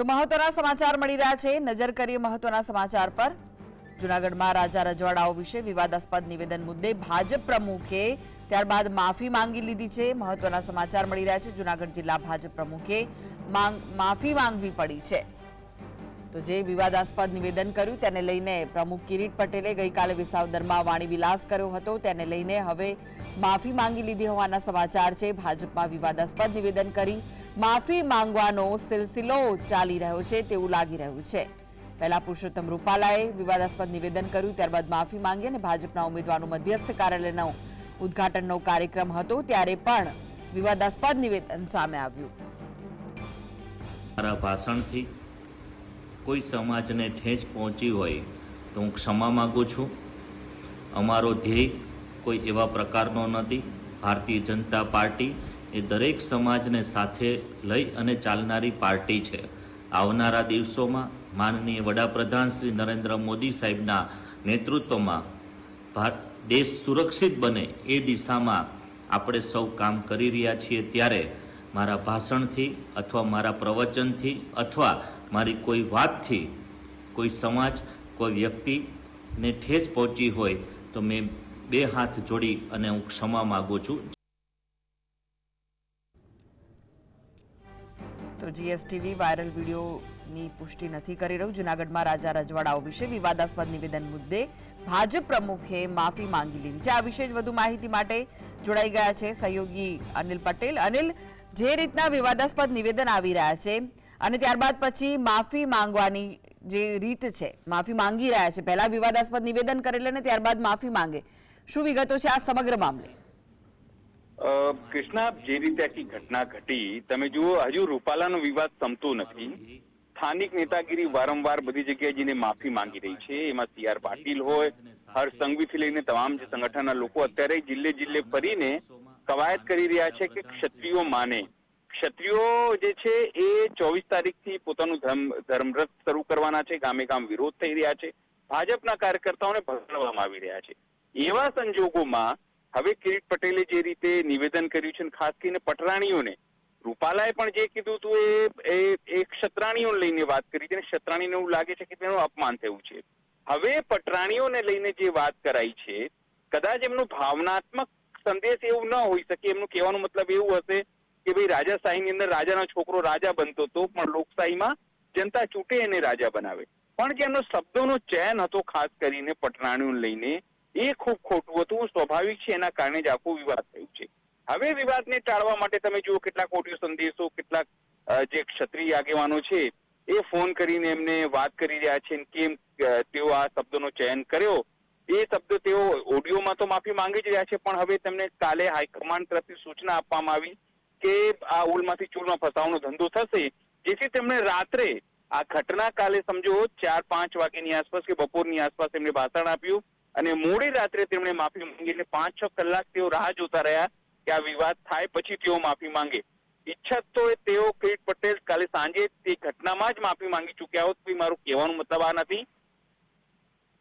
તો મહત્વના સમાચાર મળી રહ્યા છે. નજર કરીએ મહત્વના સમાચાર પર. જૂનાગઢમાં રાજા રજવાડાઓ વિશે વિવાદાસ્પદ નિવેદન મુદ્દે ભાજપ પ્રમુખે ત્યારબાદ માફી માંગી લીધી છે. મહત્વના સમાચાર મળી રહ્યા છે. જૂનાગઢ જિલ્લા ભાજપ પ્રમુખે માંગ- માફી માંગવી પડી છે. તો જે વિવાદાસ્પદ નિવેદન કર્યું તેને લઈને પ્રમુખ કિરીટ પટેલે ગઈકાલે વિસાવદરમાં વાણી વિલાસ કર્યો હતો. તેને લઈને હવે માફી માંગી લીધી હોવાના સમાચાર છે. ભાજપમાં વિવાદાસ્પદ નિવેદન કરી માફી માંગવાનો સિલસિલો ચાલી રહ્યો છે તેવું લાગી રહ્યું છે. પહેલા પુરુષોત્તમ રૂપાલાએ વિવાદાસ્પદ નિવેદન કર્યું, ત્યારબાદ માફી માંગી અને ભાજપના ઉમેદવારનું મધ્યસ્થ કાર્યાલયનો ઉદ્ઘાટનનો કાર્યક્રમ હતો, ત્યારે પણ વિવાદાસ્પદ નિવેદન સામે આવ્યું. મારા ભાષણથી કોઈ સમાજને ઠેંચ પહોંચી હોય તો હું ક્ષમા માગું છું. અમારો ધ્યેય કોઈ એવા પ્રકારનો નથી. ભારતીય જનતા પાર્ટી એ દરેક સમાજને સાથે લઈ અને ચાલનારી પાર્ટી છે. આવનારા દિવસોમાં માનનીય વડાપ્રધાન શ્રી નરેન્દ્ર મોદી સાહેબના નેતૃત્વમાં દેશ સુરક્ષિત બને એ દિશામાં આપણે સૌ કામ કરી રહ્યા છીએ ત્યારે મારા ભાષણથી અથવા મારા પ્રવચનથી અથવા મારી કોઈ વાતથી કોઈ સમાજ, કોઈ વ્યક્તિને ઠેસ પહોંચી હોય તો મેં બે હાથ જોડી અને હું ક્ષમા માગું છું. જીએસટીવી વાયરલ વિડીયોની પુષ્ટિ નથી કરી રહ્યું. જૂનાગઢમાં રાજા રજવાડાઓ વિશે વિવાદાસ્પદ નિવેદન મુદ્દે ભાજપ પ્રમુખે માફી માંગી લીધી છે. આ વિશે જ વધુ માહિતી માટે જોડાઈ ગયા છે સહયોગી અનિલ પટેલ. અનિલ, જે રીતના વિવાદાસ્પદ નિવેદન આવી રહ્યા છે અને ત્યારબાદ પછી માફી માંગવાની જે રીત છે, માફી માંગી રહ્યા છે. પહેલા વિવાદાસ્પદ નિવેદન કરેલ અને ત્યારબાદ માફી માંગે. શું વિગતો છે આ સમગ્ર મામલે? કૃષ્ણા જે રીતે આખી ઘટના ઘટી, તમે જુઓ, હજુ રૂપાલાનો વિવાદ સમતો નથી. સ્થાનિક નેતાગીરી વારંવાર બધી જગ્યાએ જઈને માફી માંગી રહી છે, એમાં સી આર પાટીલ હોય, હર સંઘવીથી લઈને તમામ જે સંગઠનના લોકો અત્યારે જિલ્લે જિલ્લે ફરીને કવાયત કરી રહ્યા છે કે ક્ષત્રિયો માને. ક્ષત્રિયો જે છે, એ ચોવીસ તારીખથી પોતાનું ધર્મ, ધર્મરથ શરૂ કરવાના છે, ગામે ગામ વિરોધ થઈ રહ્યા છે. ભાજપના કાર્યકર્તાઓને ભગાડવામાં આવી રહ્યા છે. એવા સંજોગોમાં હવે કિરીટ પટેલે જે રીતે નિવેદન કર્યું છે ખાસ કરીને પટરાણીઓને, રૂપાલાએ પણ જે કીધું હતું એ એ ક્ષત્રાણીઓને લઈને વાત કરી છે અને ક્ષત્રાણીને એવું લાગે છે કે તેનું અપમાન થયું છે. હવે પટરાણીઓને લઈને જે વાત કરાઈ છે, કદાચ એમનું ભાવનાત્મક સંદેશ એવું ન હોઈ શકે, એમનું કહેવાનો મતલબ એવું હશે કે ભાઈ રાજાશાહીની અંદર રાજાનો છોકરો રાજા બનતો હતો, પણ લોકશાહીમાં જનતા ચૂંટે એને રાજા બનાવે. પણ જે એમનો શબ્દોનો ચયન હતો ખાસ કરીને પટરાણીઓને લઈને એ ખૂબ ખોટું હતું. સ્વાભાવિક છે, એના કારણે જ આખું વિવાદ થયું છે. હવે વિવાદને ટાળવા માટે તમે જુઓ કેટલાક ઓડિયો સંદેશો, કેટલાક જે ક્ષત્રિય આગેવાનો છે, એ ફોન કરીને એમને વાત કરી રહ્યા છે કેમ તેઓ આ શબ્દોનો ચયન કર્યો. એ શબ્દો તેઓ ઓડિયોમાં તો માફી માંગી જ રહ્યા છે, પણ હવે તેમને કાલે હાઈકમાન્ડ તરફથી સૂચના આપવામાં આવી કે આ ઉલમાંથી ચૂલમાં ફસાવાનો ધંધો થશે, જેથી તેમણે રાત્રે આ ઘટના કાલે સમજો ચાર પાંચ વાગ્યાની આસપાસ કે બપોરની આસપાસ એમને ભાષણ આપ્યું. અને મોડી રાત્રે તેમણે માફી માંગી પાંચ છ કલાક તેઓ રાહ જોતા રહ્યા કે આ વિવાદ થાય પછી તેઓ માફી માંગે. ઈચ્છા તો તેઓ કિરીટ પટેલ કાલે સાંજે તે ઘટનામાં જ માફી માંગી ચૂક્યા હોત તો મારું કહેવાનું મતલબ આ નથી.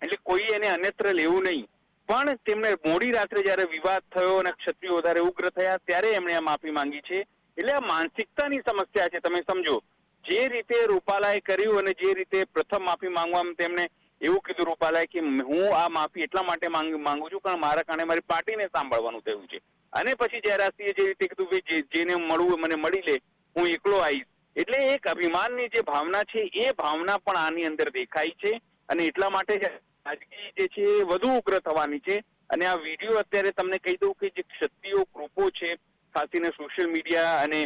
એટલે કોઈ એને અન્યત્ર લેવું નહીં. પણ તેમણે મોડી રાત્રે જ્યારે વિવાદ થયો અને ક્ષત્રિયો વધારે ઉગ્ર થયા, ત્યારે એમણે આ માફી માંગી છે. એટલે આ માનસિકતાની સમસ્યા છે, તમે સમજો. જે રીતે રૂપાલાએ કર્યું અને જે રીતે પ્રથમ માફી માંગવામાં તેમણે એવું કીધું રૂપાલાએ કે હું આ માફી એટલા માટે માંગુ છું કારણ મારા કારણે મારી પાર્ટીને સાંભળવાનું થયું છે. અને પછી જયરાજસિંહે જે રીતે કીધું કે જેને મળવું મને મળી લે, હું એકલો આવીશ. એટલે એક અભિમાનની જે ભાવના છે, એ ભાવના પણ આની અંદર દેખાય છે. અને એટલા માટે રાજકીય જે છે, એ વધુ ઉગ્ર થવાની છે. અને આ વીડિયો અત્યારે તમને કહી દઉં કે જે ક્ષત્રિયો ગ્રુપો છે ખાસ કરીને સોશિયલ મીડિયા અને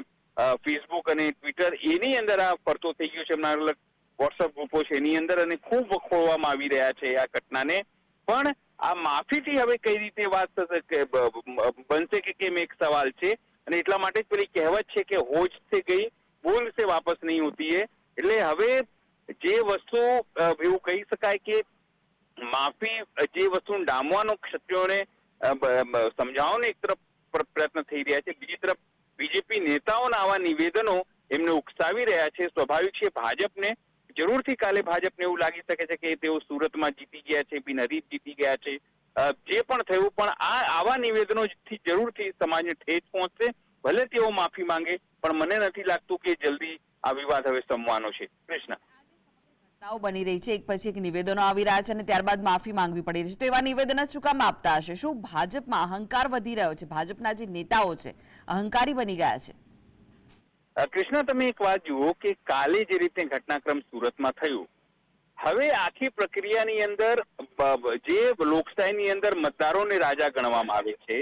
ફેસબુક અને ટ્વિટર એની અંદર આ ફરતો થઈ ગયો છે. એમના વોટ્સઅપ ગ્રુપો છે, એની અંદર અને ખૂબ વખોળવામાં આવી રહ્યા છે આ ઘટનાને. પણ આ માફીથી હવે કઈ રીતે વાત થશે બનશે કે કેમ એક સવાલ છે. અને એટલા માટે જ પેલી કહેવત છે કે હોજ સે ગઈ, ભૂલ સે વાપસ નહીં હોતી એ એટલે હવે જે વસ્તુ એવું કહી શકાય કે માફી જે વસ્તુ ડામવાનો ક્ષત્રિયોને સમજાવવાનો એક તરફ પ્રયત્ન થઈ રહ્યા છે, બીજી તરફ બીજેપી નેતાઓના આવા નિવેદનો એમને ઉકસાવી રહ્યા છે. સ્વાભાવિક છે ભાજપને જરૂરથી કાલે ભાજપને એવું લાગી શકે છે કે તેઓ સુરતમાં જીતી ગયા છે બિનહરીફ જીતી ગયા છે. જે પણ થયું, પણ આ આવા નિવેદનોથી જરૂરથી સમાજને ઠેસ પહોંચશે. ભલે તેઓ માફી માંગે, પણ મને નથી લાગતું કે જલ્દી આ વિવાદ હવે સમવાનો છે. કૃષ્ણ. ઘટનાઓ બની રહી છે. એક પછી એક નિવેદનો આવી રહ્યા છે અને ત્યારબાદ માફી માંગવી પડી રહી છે. તો એવા નિવેદન શું કામ આપતા હશે? શું ભાજપમાં અહંકાર વધી રહ્યો છે? ભાજપના જે નેતાઓ છે, અહંકારી બની ગયા છે? કૃષ્ણ, તમે એક વાત જુઓ કે કાલે જે રીતે ઘટનાક્રમ સુરતમાં થયું, હવે આખી પ્રક્રિયાની અંદર જે લોકશાહીની અંદર મતદારોને રાજા ગણવામાં આવે છે,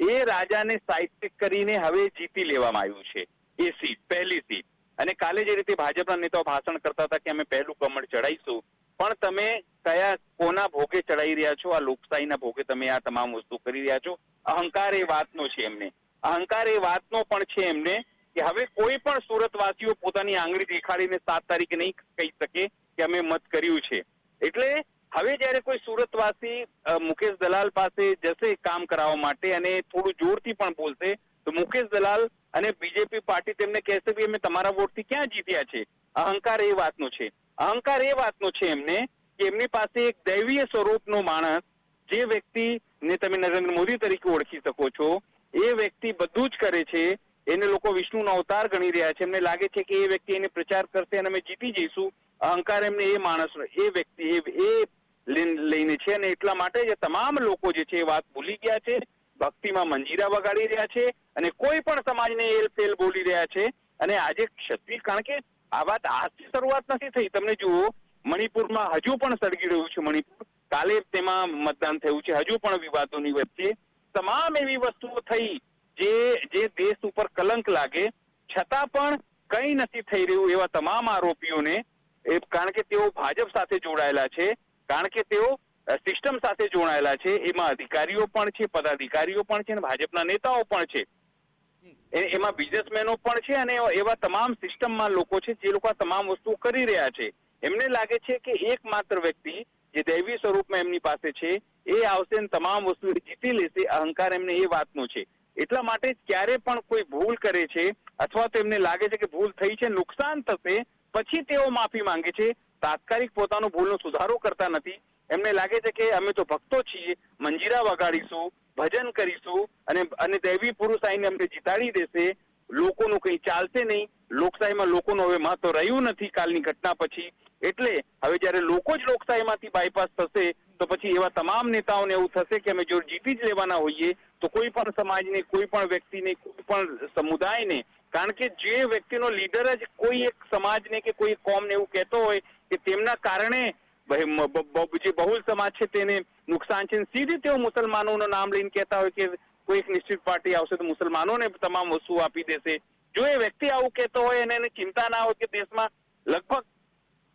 એ રાજાને સાહિત્યિક કરીને હવે જીતી લેવામાં આવ્યું છે, એ સીટ, પહેલી સીટ. અને કાલે જે રીતે ભાજપના નેતાઓ ભાષણ કરતા હતા કે અમે પહેલું કમળ ચડાવીશું પણ તમે કયા, કોના ભોગે ચડાઈ રહ્યા છો? આ લોકશાહીના ભોગે તમે આ તમામ વસ્તુ કરી રહ્યા છો? અહંકાર એ વાતનો છે એમને. અહંકાર એ વાતનો પણ છે એમને કે હવે કોઈ પણ સુરતવાસીઓ પોતાની આંગળી દેખાડીને સાત તારીખ નહીં કહી શકે કે અમે મત કર્યું છે. એટલે હવે જ્યારે કોઈ સુરતવાસી મુકેશ દલાલ પાસે જશે કામ કરાવવા માટે અને થોડું જોરથી પણ બોલશે, તો મુકેશ દલાલ અને બીજેપી પાર્ટી તેમને કહેશે કે અમે તમારા વોટથી ક્યાં જીત્યા છે? અહંકાર એ વાતનો છે. અહંકાર એ વાતનો છે એમને કે એમની પાસે એક દૈવીય સ્વરૂપનો માણસ, જે વ્યક્તિને તમે નરેન્દ્ર મોદી તરીકે ઓળખી શકો છો, એ વ્યક્તિ બધું જ કરે છે એને લોકો વિષ્ણુનો અવતાર ગણી રહ્યા છે. એમને લાગે છે કે એ વ્યક્તિ એને પ્રચાર કરશે અને અમે જીતી જઈશું. અહંકાર એમને એ માણસનો એ વ્યક્તિ, એ લઈને છે અને એટલા માટે જે તમામ લોકો જે છે એ વાત ભૂલી ગયા છે. ભક્તિમાં મંજીરા વગાડી રહ્યા છે અને કોઈ પણ સમાજને એલ ફેલ બોલી રહ્યા છે. અને આજે ક્ષત્રિય, કારણ કે આ વાત આજથી શરૂઆત નથી થઈ. તમને જુઓ, મણિપુરમાં હજુ પણ સળગી રહ્યું છે મણિપુર. કાલે તેમાં મતદાન થયું છે. હજુ પણ વિવાદોની વચ્ચે તમામ એવી વસ્તુઓ થઈ જે દેશ ઉપર કલંક લાગે છતાં પણ કંઈ નથી થઈ રહ્યું એવા તમામ આરોપીઓને એ કારણ કે તેઓ ભાજપ સાથે જોડાયેલા છે કારણ કે તેઓ સિસ્ટમ સાથે જોડાયેલા છે એમાં અધિકારીઓ પણ છે પદાધિકારીઓ પણ છે અને ભાજપના નેતાઓ પણ છે. એમાં બિઝનેસમેનો પણ છે અને એવા તમામ સિસ્ટમમાં લોકો છે જે લોકો આ તમામ વસ્તુઓ કરી રહ્યા છે. એમને લાગે છે કે એકમાત્ર વ્યક્તિ જે દૈવી સ્વરૂપમાં એમની પાસે છે એ આવશે અને તમામ વસ્તુ જીતી લેશે અહંકાર એમને એ વાતનો છે. એટલા માટે ક્યારે પણ કોઈ ભૂલ કરે છે અથવા તો એમને લાગે છે કે ભૂલ થઈ છે, નુકસાન થશે, પછી તેઓ માફી માંગે છે. તાત્કાલિક પોતાનો ભૂલનો સુધારો કરતા નથી. એમને લાગે છે કે અમે તો ભક્તો છીએ, મંજીરા વગાડીશું, ભજન કરીશું અને અને દૈવી પુરુષ આઈને અમને જીતાડી દેશે. લોકોનું કંઈ ચાલશે નહીં. લોકશાહીમાં લોકોનું હવે મહત્વ રહ્યું નથી કાલની ઘટના પછી. એટલે હવે જ્યારે લોકો જ લોકશાહીમાંથી બાયપાસ થશે, તો પછી એવા તમામ નેતાઓને એવું થશે કે અમે જો જીતી જ લેવાના હોઈએ, તો કોઈ પણ સમાજને, કોઈ પણ વ્યક્તિને, કોઈ પણ સમુદાયને, કારણ કે જે વ્યક્તિનો લીડર જ કોઈ એક સમાજને કે કોઈ કોમને એવું કહેતો હોય, કે તેમના કારણે જે બહુલ સમાજ છે તેને નુકસાન છે. સીધી તેઓ મુસલમાનોનું નામ લઈને કહેતા હોય કે કોઈ એક નિશ્ચિત પાર્ટી આવશે તો મુસલમાનોને તમામ વસ્તુ આપી દેશે. જો એ વ્યક્તિ આવું કહેતો હોય અને એને ચિંતા ના હોય કે દેશમાં લગભગ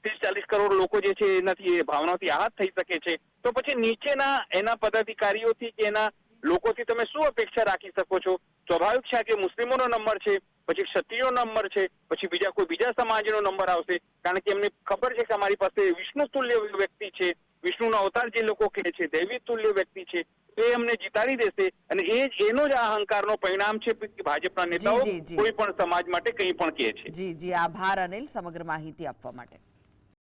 ત્રીસ ચાલીસ કરોડ લોકો જે છે એનાથી એ ભાવનાથી આહત થઈ શકે છે. તો પછી નીચેના એના પદાધિકારીઓથી કે એના લોકોથી તમે શું અપેક્ષા રાખી શકો છો? સ્વાભાવિક છે કે મુસ્લિમોનો નંબર છે પછી ક્ષત્રિયો નંબર છે પછી બીજા કોઈ બીજા સમાજનો નંબર આવશે. કારણ કે એમને ખબર છે કે અમારી પાસે વિષ્ણુ તુલ્ય વ્યક્તિ છે. વિષ્ણુનો અવતાર જે લોકો કહે છે દૈવી તુલ્ય વ્યક્તિ છે એ અમને જીતાડી દેશે. અને એ જ એનો જ આ અહંકારનો પરિણામ છે કે ભાજપના નેતાઓ. કોઈ પણ સમાજ માટે કંઈ પણ કહે છે. જી જી. આભાર અનિલ સમગ્ર માહિતી આપવા માટે.